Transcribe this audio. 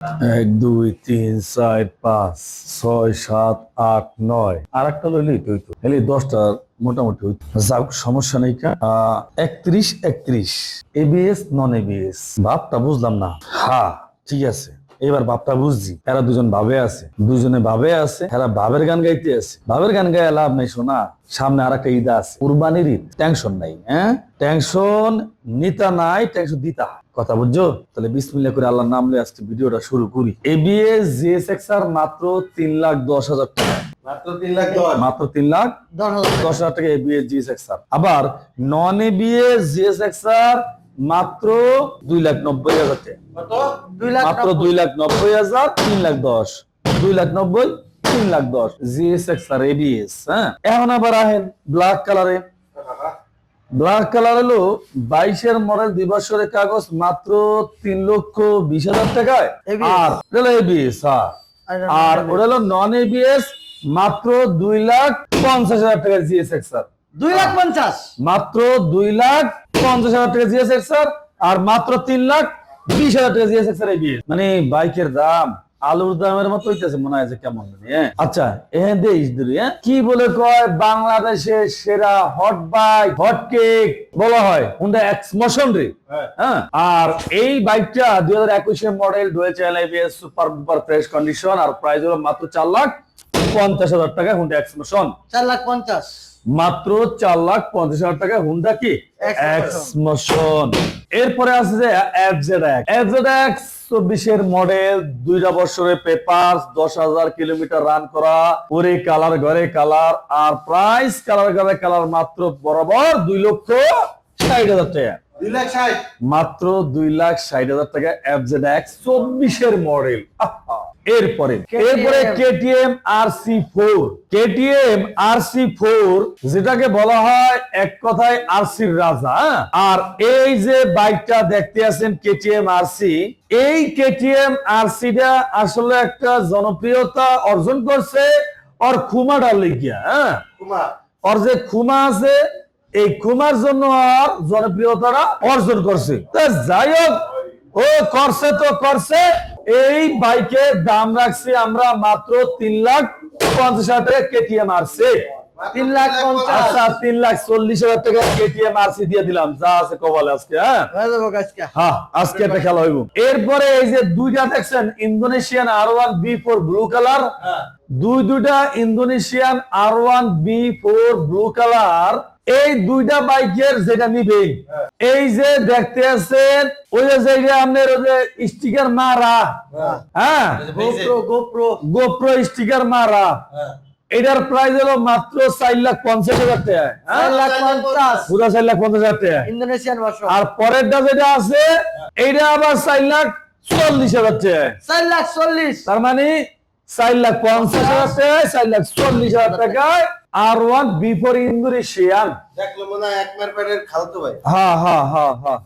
এক, দুই, তিন, চার, পাঁচ, ছয়, সাত, আট, নয়। আর একটা লইলেই তো হইতো হলে দশটা মোটামুটি হইতো। যাক সমস্যা নেই একত্রিশ একত্রিশ। এবিএস নন এবিএস ভাবটা বুঝলাম না। হা ঠিক আছে। এবার বাপটা বুঝছি এরা দুজন ভাবে আছে। দুজনে ভাবে আছে এরা ভাবের গান গাইতে আছে। ভাবের গান গায়ে লাভ নাই শোনা সামনে আর একটা ঈদ আছে। কুরবানির ঈদ টেনশন নাই হ্যাঁ? টেনশন নিতা নাই টেনশন দিতা কথা বুঝছ? তাহলে বিসমিল্লাহ করে আল্লাহর নাম নিয়ে আজকে ভিডিওটা শুরু করি। এবিএস জিএসএক্স আর মাত্র তিন লাখ দশ হাজার টাকা। মাত্র তিন লাখ দশ। হাজার। টাকা এবিএস জিএসএক্স আর। আবার নন এবিএস জিএসএক্স আর মাত্র দুই লাখ নব্বই হাজার মাত্র দুই লাখ নব্বই হাজার তিন লাখ দশ। দুই লাখ নব্বই তিন লাখ দশ। জিএসএক্স আর এবিএস হ্যাঁ? এখন আবার আহেন ব্ল্যাক কালারে ব্ল্যাক কালার হলো বাইশের মডেল দুই বছরের কাগজ মাত্র তিন লক্ষ বিশ হাজার টাকায়। আর ওটা এবিএস হ্যাঁ। আর আর ওটা হলো নন এবিএস মাত্র দুই লাখ পঞ্চাশ হাজার টাকা জিএসএক্স আর। দুই লাখ পঞ্চাশ। মাত্র দুই লাখ পঞ্চাশ হাজার টাকা স্যার আর মাত্র তিন লাখ বিশ হাজার টাকা স্যার এবিএস মানে বাইকের দাম আলুর দামের মতো হইতেছে মনে হয় কেমন হ্যাঁ? আচ্ছা এখান ইসদুরি, হ্যাঁ? কি বলে কয় বাংলাদেশের সেরা হট বাইক হট কেক বলা হয় হুন্ডা এক্স মোশন রে। হ্যাঁ। হ্যাঁ? আর এই বাইকটা দুই হাজার একুশের model dual channel ABS super duper fresh condition আর প্রাইস হলো মাত্র চার লাখ পঞ্চাশ হাজার টাকা হুন্ডা চার লাখ পঞ্চাশ। মাত্র চার লাখ পঞ্চাশ হাজার টাকা হুন্ডা কি? এক্সমোশন এরপরে আছে যে এফজেড এক্স এফজেড এক্স চব্বিশের মডেল দুইটা বছরের পেপার দশ হাজার কিলোমিটার রান করা। কালার ঘরে কালার আর প্রাইস কালার ঘরে কালার মাত্র বরাবর দুই লক্ষ ষাট হাজার টাকা। দুই লাখ ষাট। মাত্র দুই লাখ ষাট হাজার টাকা এফজেড এক্স চব্বিশের মডেল এরপরে এরপরে KTM R C four KTM R C four যেটাকে বলা হয় এক কথায় আর সির রাজা হ্যাঁ? আর এই যে বাইকটা দেখতে আছেন কেটিএম আর সি এই কেটিএম আর সিটা আসলে একটা জনপ্রিয়তা অর্জন করছে আর খুমাটার লিখিয়া হ্যাঁ? কুমার ওর যে খুমা আছে এই খুমার জন্য আর জনপ্রিয়তাটা অর্জন করছে। তা যাই হোক ও করছে তো করছে এই বাইকের দাম রাখছি আমরা মাত্র তিন লাখ পঞ্চাশ হাজার টাকা কেটিএম আরছে তিন লাখ পঞ্চাশ। আচ্ছা তিন লাখ চল্লিশ হাজার টাকা কেটিএম আরসি দিয়ে দিলাম। যা আছে কপালে আজকে হ্যাঁ? আজকে। হ্যাঁ একটা খেলা হইব। এরপরে এই যে দুইটা দেখছেন Indonesian R one B four blue colour হ্যাঁ। দুই দুইটা Indonesian R one B four blue colour এই দুইটা বাইকের যেটা নিবে এই যে দেখতে আছেন ওই যে আপনার ওই যে স্টিকার মারা হ্যাঁ? গোপ্রো গোপ্রো স্টিকার মারা হ্যাঁ। এটার প্রাইস হলো মাত্র চার লাখ পঞ্চাশ হাজার টাকা হ্যাঁ? চার লাখ পঞ্চাশ। পুরো চার লাখ পঞ্চাশ হাজার টাকা। ইন্দোনেশিয়ান আর পরেরটা যেটা আছে এইটা আবার চার লাখ চল্লিশ হাজার টাকা। চার লাখ চল্লিশ। তার মানে চার লাখ পঞ্চাশ হাজার টাকায় চার লাখ চল্লিশ হাজার টাকায় আর ওয়ান বিফোর শিয়ান দেখল মনে হয় এক মার খালতো ভাই। হ্যাঁ হ্যাঁ হ্যাঁ হ্যাঁ।